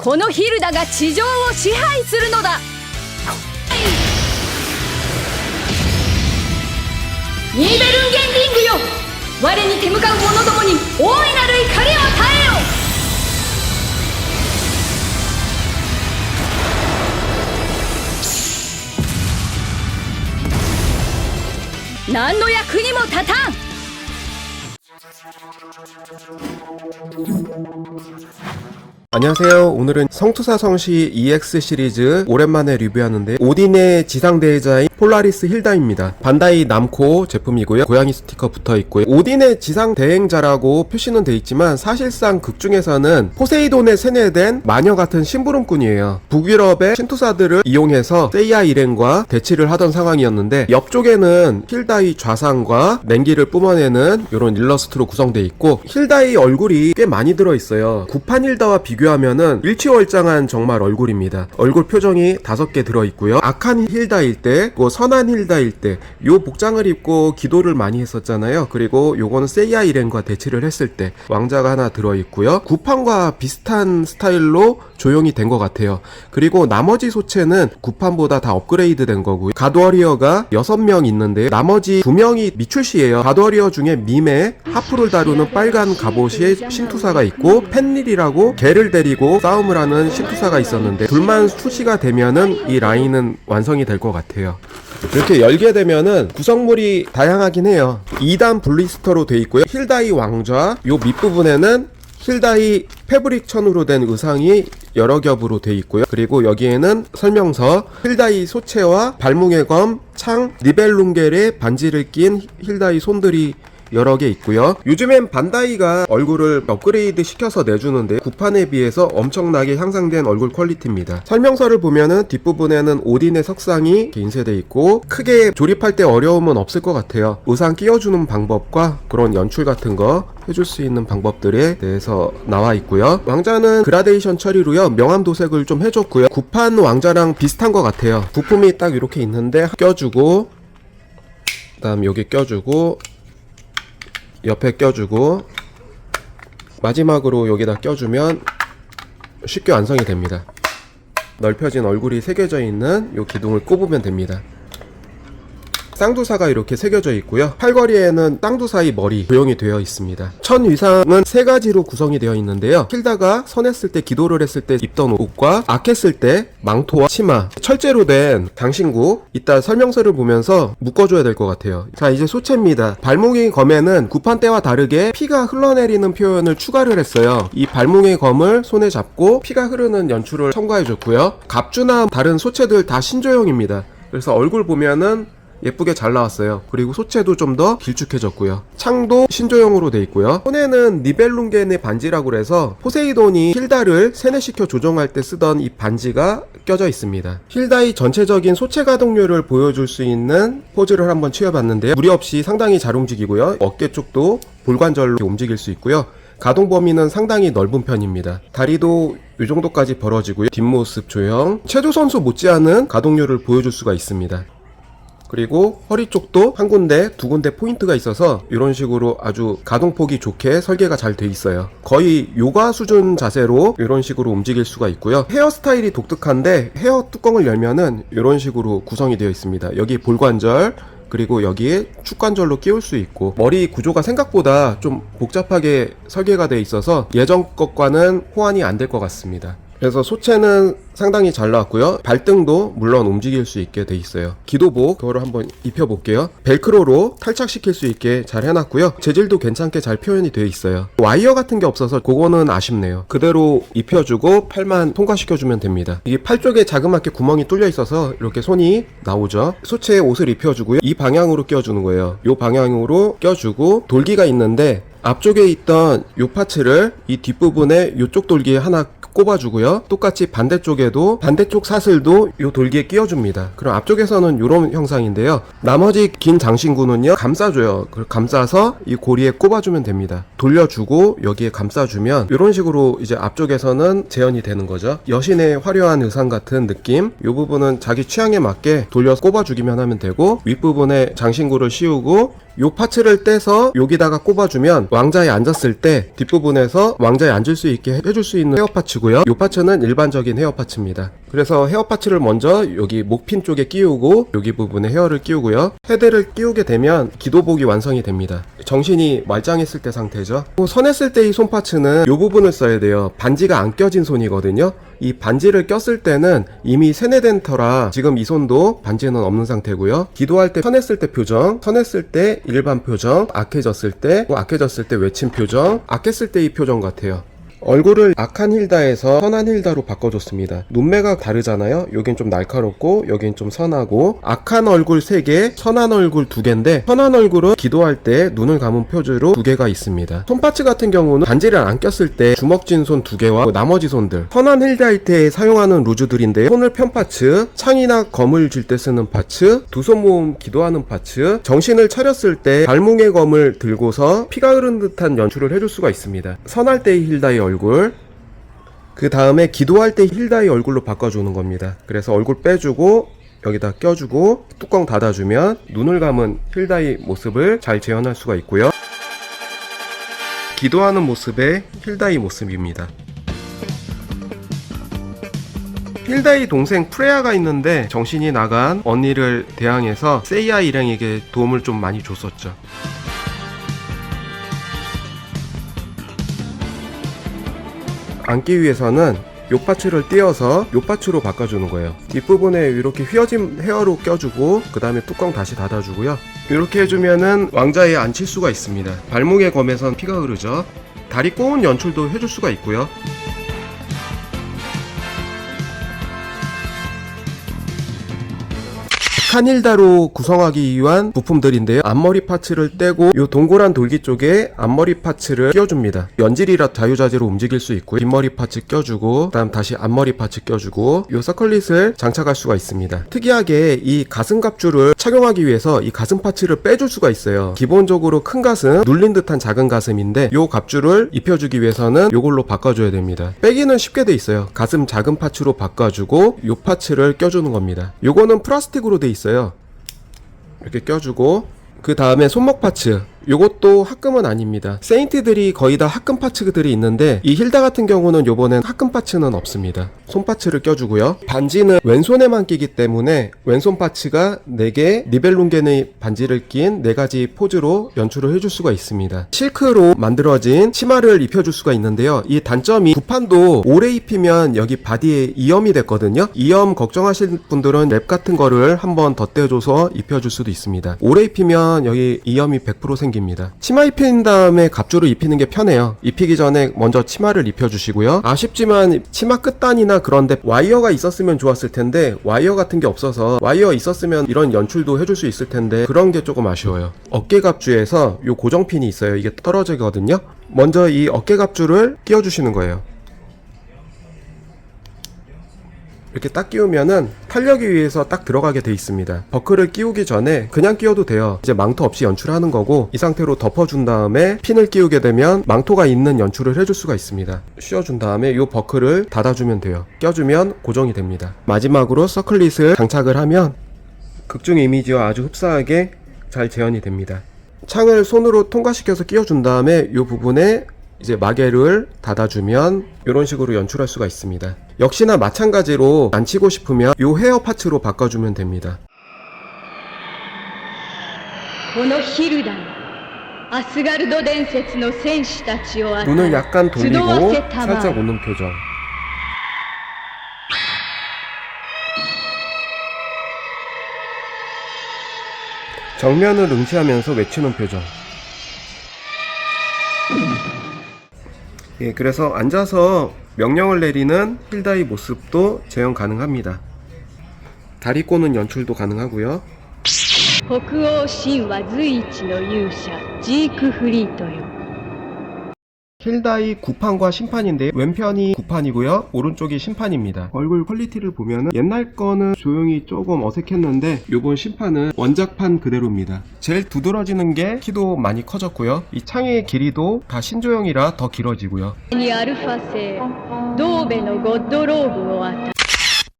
このヒルダが地上を支配するのだ。ニーベルンゲンリングよ。我に手向かう者どもに大いなる怒りを与えよ。何の役にも立たん。 안녕하세요. 오늘은 성투사 성시 EX 시리즈 오랜만에 리뷰하는데 오딘의 지상대자인 폴라리스 힐다입니다. 반다이 남코 제품이고요. 고양이 스티커 붙어 있고요. 오딘의 지상대행자라고 표시는 돼 있지만 사실상 극 중에서는 포세이돈에 세뇌된 마녀 같은 심부름꾼이에요. 북유럽의 신투사들을 이용해서 세이아 일행과 대치를 하던 상황이었는데 옆쪽에는 힐다이 좌상과 냉기를 뿜어내는 이런 일러스트로 구성되어 있고 힐다이 얼굴이 꽤 많이 들어 있어요. 구판 힐다와 비교 하면은 일치월장한 정말 얼굴입니다. 얼굴 표정이 다섯 개 들어 있고요. 악한 힐다일 때, 그 선한 힐다일 때, 요 복장을 입고 기도를 많이 했었잖아요. 그리고 요거는 세이아 일행과 대치를 했을 때 왕자가 하나 들어 있고요. 구판과 비슷한 스타일로 조용히 된 것 같아요. 그리고 나머지 소체는 구판보다 다 업그레이드 된 거고요. 가드워리어가 6명 있는데 나머지 2명이 미출시예요. 가드워리어 중에 밈에 하프를 다루는 빨간 갑옷의 신투사가 있고 펜릴이라고 개를 데리고 싸움을 하는 신투사가 있었는데 둘만 출시가 되면은 이 라인은 완성이 될 것 같아요. 이렇게 열게 되면은 구성물이 다양하긴 해요. 2단 블리스터로 돼 있고요. 힐다이 왕좌 요 밑부분에는 힐다이 패브릭 천으로 된 의상이 여러 겹으로 돼 있고요. 그리고 여기에는 설명서, 힐다이 소체와 발뭉의 검, 창, 니벨룽겔의 반지를 낀 힐다이 손들이 여러 개 있고요. 요즘엔 반다이가 얼굴을 업그레이드 시켜서 내주는데 구판에 비해서 엄청나게 향상된 얼굴 퀄리티입니다. 설명서를 보면은 뒷부분에는 오딘의 석상이 인쇄돼 있고 크게 조립할 때 어려움은 없을 것 같아요. 의상 끼워주는 방법과 그런 연출 같은 거 해줄 수 있는 방법들에 대해서 나와 있고요. 왕자는 그라데이션 처리로요. 명암 도색을 좀 해줬고요. 구판 왕자랑 비슷한 것 같아요. 부품이 딱 이렇게 있는데 껴주고 그다음 여기 껴주고 옆에 껴주고 마지막으로 여기다 껴주면 쉽게 완성이 됩니다. 넓혀진 얼굴이 새겨져 있는 이 기둥을 꼽으면 됩니다. 쌍두사가 이렇게 새겨져 있고요. 팔걸이에는 쌍두사의 머리 조형이 되어 있습니다. 천 위상은 세 가지로 구성이 되어 있는데요. 힐다가 선했을 때 기도를 했을 때 입던 옷과 악했을 때 망토와 치마, 철제로 된 장신구 이따 설명서를 보면서 묶어줘야 될 것 같아요. 자 이제 소체입니다. 발목의 검에는 구판 때와 다르게 피가 흘러내리는 표현을 추가를 했어요. 이 발목의 검을 손에 잡고 피가 흐르는 연출을 첨가해줬고요. 갑주나 다른 소체들 다 신조형입니다. 그래서 얼굴 보면은 예쁘게 잘 나왔어요. 그리고 소체도 좀 더 길쭉해졌고요. 창도 신조형으로 돼 있고요. 손에는 니벨룽겐의 반지라고 해서 포세이돈이 힐다를 세뇌시켜 조종할 때 쓰던 이 반지가 껴져 있습니다. 힐다의 전체적인 소체 가동률을 보여줄 수 있는 포즈를 한번 취해봤는데요. 무리 없이 상당히 잘 움직이고요. 어깨 쪽도 볼관절로 움직일 수 있고요. 가동 범위는 상당히 넓은 편입니다. 다리도 이 정도까지 벌어지고요. 뒷모습 조형. 체조 선수 못지않은 가동률을 보여줄 수가 있습니다. 그리고 허리 쪽도 한 군데, 두 군데 포인트가 있어서 이런 식으로 아주 가동폭이 좋게 설계가 잘 돼 있어요. 거의 요가 수준 자세로 이런 식으로 움직일 수가 있고요. 헤어스타일이 독특한데 헤어 뚜껑을 열면은 이런 식으로 구성이 되어 있습니다. 여기 볼관절, 그리고 여기에 축관절로 끼울 수 있고 머리 구조가 생각보다 좀 복잡하게 설계가 돼 있어서 예전 것과는 호환이 안 될 것 같습니다. 그래서 소체는 상당히 잘 나왔고요. 발등도 물론 움직일 수 있게 돼 있어요. 기도복 그거를 한번 입혀볼게요. 벨크로로 탈착시킬 수 있게 잘 해놨고요. 재질도 괜찮게 잘 표현이 되어 있어요. 와이어 같은 게 없어서 그거는 아쉽네요. 그대로 입혀주고 팔만 통과시켜주면 됩니다. 이게 팔 쪽에 자그맣게 구멍이 뚫려 있어서 이렇게 손이 나오죠. 소체에 옷을 입혀주고요. 이 방향으로 껴주는 거예요. 이 방향으로 껴주고 돌기가 있는데 앞쪽에 있던 요 파츠를 이 뒷부분에 요쪽 돌기에 하나 꼽아주고요. 똑같이 반대쪽에도 반대쪽 사슬도 요 돌기에 끼워줍니다. 그럼 앞쪽에서는 요런 형상인데요. 나머지 긴 장신구는요 감싸줘요. 그걸 감싸서 이 고리에 꼽아주면 됩니다. 돌려주고 여기에 감싸주면 이런 식으로 이제 앞쪽에서는 재현이 되는 거죠. 여신의 화려한 의상 같은 느낌. 요 부분은 자기 취향에 맞게 돌려서 꼽아주기만 하면 되고 윗부분에 장신구를 씌우고 요 파츠를 떼서 여기다가 꼽아주면 왕자에 앉았을 때 뒷부분에서 왕자에 앉을 수 있게 해줄 수 있는 헤어 파츠고요. 요 파츠는 일반적인 헤어 파츠입니다. 그래서 헤어 파츠를 먼저 여기 목핀 쪽에 끼우고 여기 부분에 헤어를 끼우고요. 헤드를 끼우게 되면 기도복이 완성이 됩니다. 정신이 말짱했을 때 상태죠. 또 선했을 때 이 손 파츠는 요 부분을 써야 돼요. 반지가 안 껴진 손이거든요. 이 반지를 꼈을 때는 이미 세뇌된 터라 지금 이 손도 반지는 없는 상태고요. 기도할 때 선했을 때 표정, 선했을 때 일반 표정, 악해졌을 때, 또 악해졌을 때 외친 표정, 악했을 때 이 표정 같아요. 얼굴을 악한 힐다에서 선한 힐다로 바꿔줬습니다. 눈매가 다르잖아요. 여긴 좀 날카롭고 여긴 좀 선하고 악한 얼굴 3개, 선한 얼굴 2개인데 선한 얼굴은 기도할 때 눈을 감은 표주로 2개가 있습니다. 손파츠 같은 경우는 반지를 안 꼈을 때 주먹진 손 2개와 나머지 손들 선한 힐다일 때 사용하는 루즈들인데요. 손을 편 파츠, 창이나 검을 쥘 때 쓰는 파츠, 두 손 모음 기도하는 파츠, 정신을 차렸을 때 발뭉의 검을 들고서 피가 흐르는 듯한 연출을 해줄 수가 있습니다. 선할 때의 힐다의 얼굴, 그 다음에 기도할 때 힐다의 얼굴로 바꿔주는 겁니다. 그래서 얼굴 빼주고 여기다 껴주고 뚜껑 닫아주면 눈을 감은 힐다의 모습을 잘 재현할 수가 있고요. 기도하는 모습의 힐다의 모습입니다. 힐다의 동생 프레아가 있는데 정신이 나간 언니를 대항해서 세이야 일행에게 도움을 좀 많이 줬었죠. 앉기 위해서는 요 파츠를 띄어서 요 파츠로 바꿔주는 거예요. 뒷부분에 이렇게 휘어진 헤어로 껴주고 그 다음에 뚜껑 다시 닫아주고요. 이렇게 해주면은 왕자에 앉힐 수가 있습니다. 발목의 검에선 피가 흐르죠. 다리 꼬운 연출도 해줄 수가 있고요. 칸일다로 구성하기 위한 부품들인데요. 앞머리 파츠를 떼고 이 동그란 돌기 쪽에 앞머리 파츠를 끼워줍니다. 연질이라 자유자재로 움직일 수 있고요. 뒷머리 파츠 껴주고 그다음 다시 앞머리 파츠 껴주고 이 서클릿을 장착할 수가 있습니다. 특이하게 이 가슴 갑주를 착용하기 위해서 이 가슴 파츠를 빼줄 수가 있어요. 기본적으로 큰 가슴, 눌린 듯한 작은 가슴인데 이 갑주를 입혀주기 위해서는 이걸로 바꿔줘야 됩니다. 빼기는 쉽게 돼 있어요. 가슴 작은 파츠로 바꿔주고 이 파츠를 껴주는 겁니다. 요거는 플라스틱으로 돼 있어요. 이렇게 껴주고 그 다음에 손목 파츠 요것도 합금은 아닙니다. 세인트들이 거의 다 합금 파츠들이 있는데 이 힐다 같은 경우는 요번엔 합금 파츠는 없습니다. 손 파츠를 껴주고요. 반지는 왼손에만 끼기 때문에 왼손 파츠가 4개 니벨룽겐의 반지를 낀 4가지 포즈로 연출을 해줄 수가 있습니다. 실크로 만들어진 치마를 입혀줄 수가 있는데요. 이 단점이 부판도 오래 입히면 여기 바디에 이염이 됐거든요. 이염 걱정하실 분들은 랩 같은 거를 한번 덧대줘서 입혀줄 수도 있습니다. 오래 입히면 여기 이염이 100%생 깁니다. 치마 입힌 다음에 갑주를 입히는 게 편해요. 입히기 전에 먼저 치마를 입혀주시고요. 아쉽지만 치마 끝단이나 그런데 와이어가 있었으면 좋았을 텐데 와이어 같은 게 없어서 와이어 있었으면 이런 연출도 해줄 수 있을 텐데 그런 게 조금 아쉬워요. 어깨 갑주에서 요 고정핀이 있어요. 이게 떨어지거든요. 먼저 이 어깨 갑주를 끼워주시는 거예요 이렇게 딱 끼우면은 탄력에 의해서 딱 들어가게 돼 있습니다. 버클을 끼우기 전에 그냥 끼워도 돼요. 이제 망토 없이 연출하는 거고 이 상태로 덮어준 다음에 핀을 끼우게 되면 망토가 있는 연출을 해줄 수가 있습니다. 씌워준 다음에 이 버클을 닫아주면 돼요. 껴주면 고정이 됩니다. 마지막으로 서클릿을 장착을 하면 극중 이미지와 아주 흡사하게 잘 재현이 됩니다. 창을 손으로 통과시켜서 끼워준 다음에 이 부분에 이제 마개를 닫아주면 이런 식으로 연출할 수가 있습니다. 역시나 마찬가지로 안 치고 싶으면 이 헤어 파츠로 바꿔주면 됩니다. このヒルダにアスガルド伝説の戦士たちを与 눈을 え 약간 集 돌리고 わせたま 살짝 웃는 표정. 정면을 응시하면서 외치는 표정. 예, 그래서 앉아서 명령을 내리는 힐다의 모습도 재현 가능합니다. 다리 꼬는 연출도 가능하고요. 北欧神話随一の勇者ジークフリートよ 힐다이 구판과 심판인데 왼편이 구판이고요. 오른쪽이 심판입니다. 얼굴 퀄리티를 보면은 옛날 거는 조용히 조금 어색했는데 요번 심판은 원작판 그대로입니다. 제일 두드러지는 게 키도 많이 커졌고요. 이 창의 길이도 다 신조형이라 더 길어지고요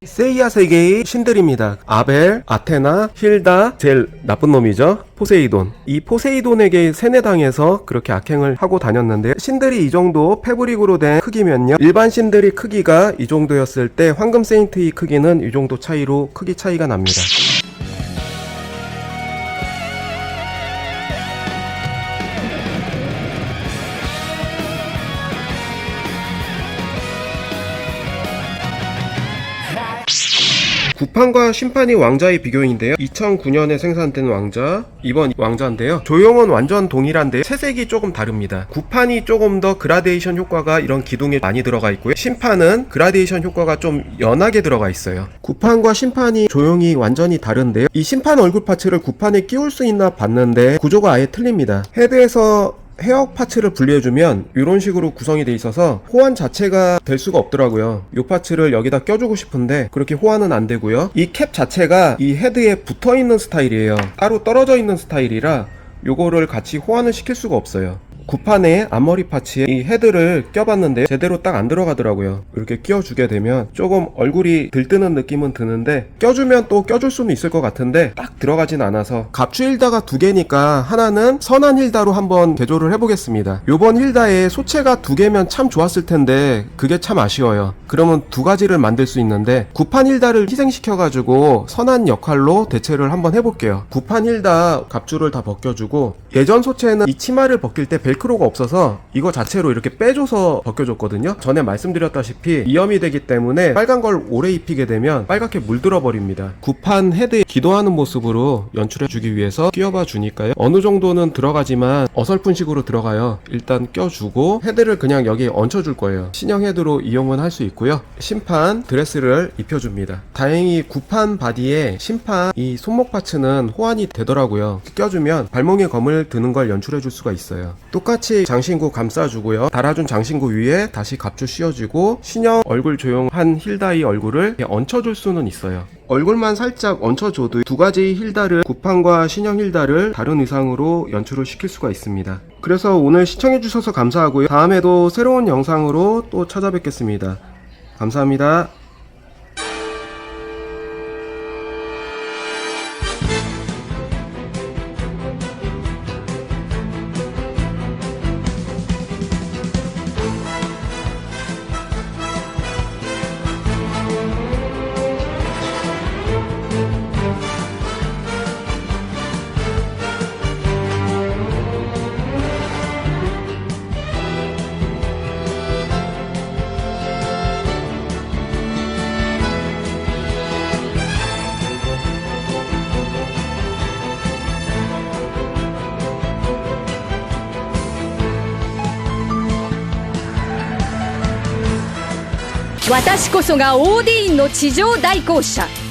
세이야 세계의 신들입니다. 아벨, 아테나, 힐다, 제일 나쁜 놈이죠. 포세이돈. 이 포세이돈에게 세뇌당해서 그렇게 악행을 하고 다녔는데 신들이 이 정도 패브릭으로 된 크기면요. 일반 신들이 크기가 이 정도였을 때 황금 세인트의 크기는 이 정도 차이로 크기 차이가 납니다. 구판과 심판이 왕자의 비교인데요. 2009년에 생산된 왕자, 이번 왕자인데요. 조형은 완전 동일한데 채색이 조금 다릅니다. 구판이 조금 더 그라데이션 효과가 이런 기둥에 많이 들어가 있고요. 심판은 그라데이션 효과가 좀 연하게 들어가 있어요. 구판과 심판이 조형이 완전히 다른데요. 이 심판 얼굴 파츠를 구판에 끼울 수 있나 봤는데 구조가 아예 틀립니다. 헤드에서 헤어 파츠를 분리해주면 이런 식으로 구성이 돼 있어서 호환 자체가 될 수가 없더라고요. 이 파츠를 여기다 껴주고 싶은데 그렇게 호환은 안 되고요. 이 캡 자체가 이 헤드에 붙어 있는 스타일이에요. 따로 떨어져 있는 스타일이라 요거를 같이 호환을 시킬 수가 없어요. 구판에 앞머리 파츠에 이 헤드를 껴봤는데 제대로 딱 안 들어가더라고요. 이렇게 끼워주게 되면 조금 얼굴이 들뜨는 느낌은 드는데 껴주면 또 껴줄 수는 있을 것 같은데 딱 들어가진 않아서 갑주 힐다가 두 개니까 하나는 선한 힐다로 한번 개조를 해보겠습니다. 요번 힐다에 소체가 두 개면 참 좋았을 텐데 그게 참 아쉬워요. 그러면 두 가지를 만들 수 있는데 구판 힐다를 희생시켜가지고 선한 역할로 대체를 한번 해볼게요. 구판 힐다 갑주를 다 벗겨주고 예전 소체는 이 치마를 벗길 때 벨 크로가 없어서 이거 자체로 이렇게 빼줘서 벗겨줬거든요. 전에 말씀드렸다시피 이염이 되기 때문에 빨간 걸 오래 입히게 되면 빨갛게 물들어 버립니다. 구판 헤드에 기도하는 모습으로 연출해 주기 위해서 끼워봐 주니까요. 어느 정도는 들어가지만 어설픈 식으로 들어가요. 일단 껴주고 헤드를 그냥 여기에 얹혀 줄 거예요. 신형 헤드로 이용은 할 수 있고요. 심판 드레스를 입혀줍니다. 다행히 구판 바디에 심판 이 손목 파츠는 호환이 되더라고요. 껴주면 발목에 검을 드는 걸 연출해 줄 수가 있어요. 똑같이 장신구 감싸주고요. 달아준 장신구 위에 다시 갑주 씌워주고 신형 얼굴 조용한 힐다이 얼굴을 얹혀줄 수는 있어요. 얼굴만 살짝 얹혀줘도 두 가지 힐다를 구판과 신형 힐다를 다른 의상으로 연출을 시킬 수가 있습니다. 그래서 오늘 시청해주셔서 감사하고요. 다음에도 새로운 영상으로 또 찾아뵙겠습니다. 감사합니다. 私こそがオーディーンの地上代行者。